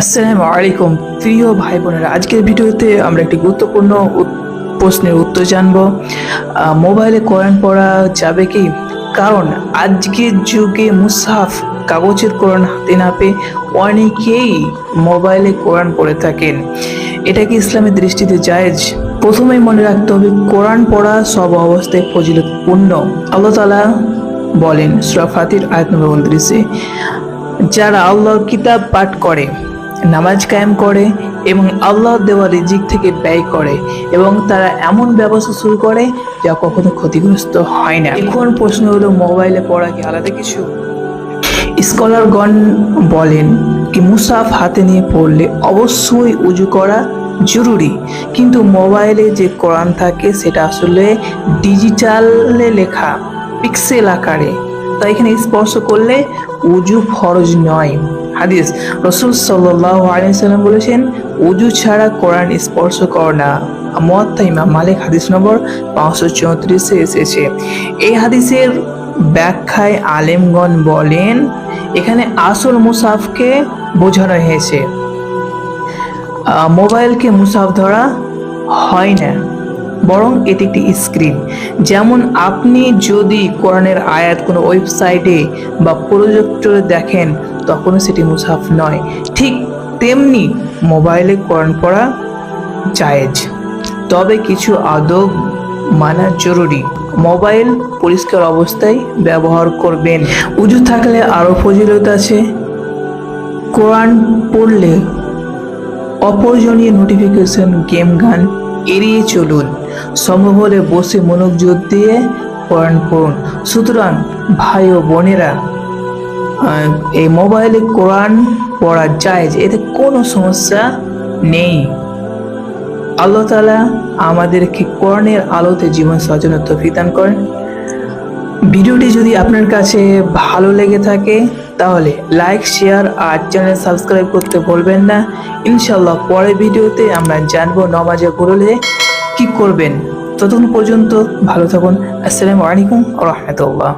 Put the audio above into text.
আসসালামু আলাইকুম। প্রিয় ভাই বোনেরা আজকের ভিডিওতে আমরা একটি গুরুত্বপূর্ণ প্রশ্নের উত্তর জানব। মোবাইলে কোরআন পড়া যাবে কি? কারণ আজকের যুগে মুসাফ কাগজের কোরআন হাতে না পেয়ে অনেকেই মোবাইলে কোরআন পড়ে থাকেন। এটা কি ইসলামের দৃষ্টিতে জায়েজ? প্রথমেই মনে রাখতে হবে, কোরআন পড়া সব অবস্থায় ফজিলতপূর্ণ। আল্লাহ তাআলা বলেন, সূরা ফাতির আয়াত নম্বর উনত্রিশে, যারা আল্লাহর কিতাব পাঠ করে নামাজ কায়েম করে এবং আল্লাহ দেওয়া রিজিক থেকে ব্যয় করে এবং তারা এমন ব্যবস্থা শুরু করে যা কখনো ক্ষতিগ্রস্ত হয় না। এখন প্রশ্ন হলো, মোবাইলে পড়া কি আলাদা কিছু? স্কলারগণ বলেন কি, মুসাফ হাতে নিয়ে পড়লে অবশ্যই উজু করা জরুরি। কিন্তু মোবাইলে যে কোরআন থাকে, সেটা আসলে ডিজিটালে লেখা, পিক্সেল আকারে। তাই এখানে স্পর্শ করলে উজু ফরজ নয়। হাদিস। রসুল সাল্লাহ আলিয়াল্লাম বলেছেন, উজু ছাড়া কোরআন স্পর্শ কর না। মোয়াত্তা মালিক হাদিস নম্বর পাঁচশো চৌত্রিশে এসেছে। এই হাদিসের ব্যাখ্যায় আলেমগণ বলেন, এখানে আসল মুসাফকে বোঝানো হয়েছে। মোবাইলকে মুসাফ ধরা হয় না। বরং এটি একটি স্ক্রিন। যেমন আপনি যদি কোরআনের আয়াত কোনো ওয়েবসাইটে বা প্রজেক্টরে দেখেন, তখনও সেটি মুসাফ নয়। ঠিক তেমনি মোবাইলে কোরআন পড়া জায়েজ। তবে কিছু আদব মানা জরুরি। মোবাইল পরিষ্কার অবস্থায় ব্যবহার করবেন। উজু থাকলে আরও ফজিলত আছে। কোরআন পড়লে অপ্রয়োজনীয় নোটিফিকেশন গেম গান এড়িয়ে চলুন। সম্ভব হলে বসে মনোযোগ দিয়ে পড়ুন সুতরাং, ভাই ও বোনেরা এই মোবাইলে কোরআন পড়া যায় যে এতে কোনো সমস্যা নেই। আল্লাহ তালা আমাদেরকে কোরআনের আলোতে জীবন সাজানোর তৌফিক দান করেন। ভিডিওটি যদি আপনার কাছে ভালো লেগে থাকে তাহলে লাইক শেয়ার আর চ্যানেল সাবস্ক্রাইব করতে বলবেন না। ইনশাল্লাহ পরের ভিডিওতে আমরা জানব নমাজে পড়লে কি করবেন। ততক্ষণ পর্যন্ত ভালো থাকুন। আসসালামু আলাইকুম রহমতুল্লাহ।